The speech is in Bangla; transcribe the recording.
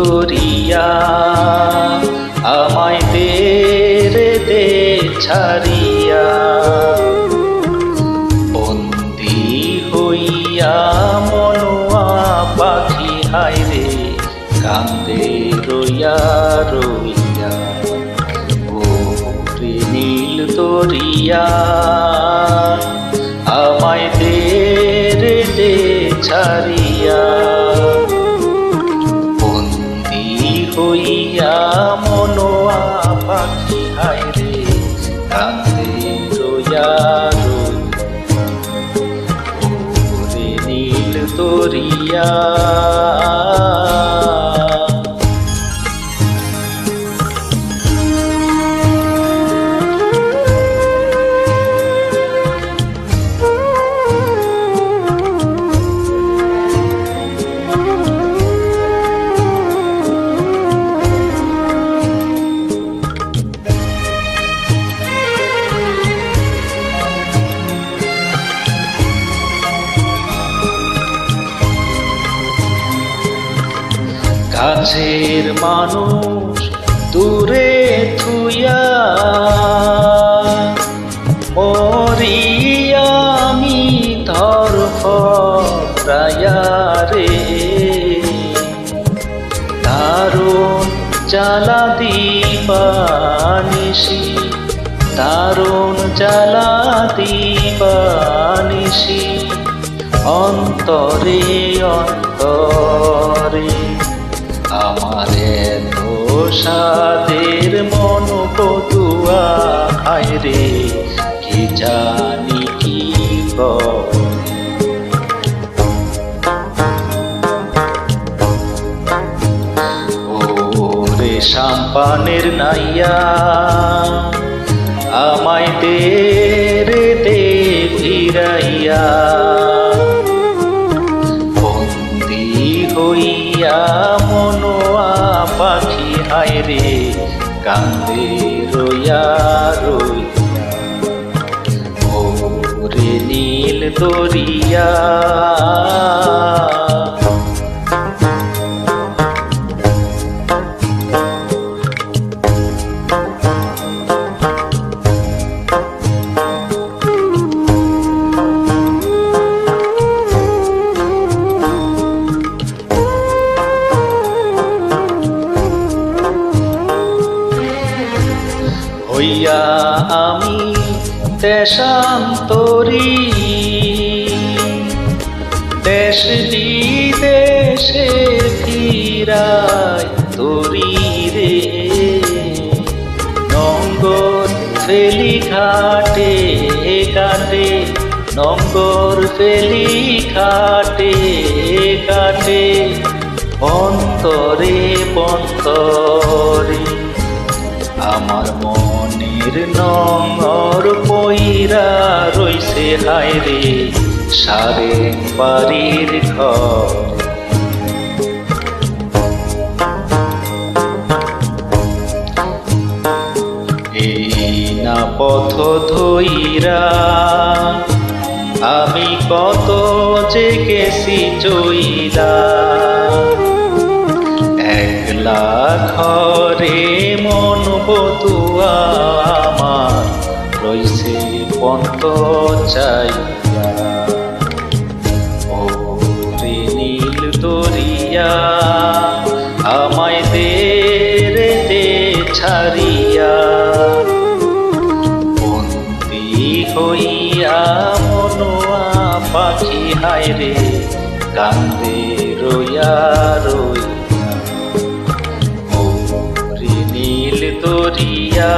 ধইয়া আমায় দে দে ছাড়িয়া। বন্দি হইয়া মনোয়া পাখি, হায় রে, কান্দে রইয়া রইয়া। ও নীল দরিয়া, আমায় দে দে ছাড়িয়া। তরিয়া কাছের মানুষ দূরে মরিয়া আমি ধর রে দারুণ জ্বালা দিবানিসি দারুণ জ্বালা দিবানিসি অন্তরে অন্তরে। আমার এত মন কতুয়া হায় রে, কি জানি কি করে। সাম্পানের নাইয়া, আমায় দে রে, দে ফিরাইয়া বন্দি হইয়া পাখি হায় রে কান্দে রোয়া রোয়া। ওরে নীল দরিয়া। হইয়া আমি দেশান্তরী। দেশ বিদেশে ফিরাই তরি রে। নঙ্গর ফেলি ঘাটে কাটে, নঙ্গর ফেলি ঘাটে কাটে। অন্তরে বন্তরে আমার মনের নঙর পইরা রইছে, হায় রে, সারে বাড়ির ঘর। পথ ধইরা আমি কত যে গেছি চইলা চাইয়া। ও নীল দরিয়া আমায় দে পাখি হায় রে কান্দে রইয়া রইয়া। নীল দরিয়া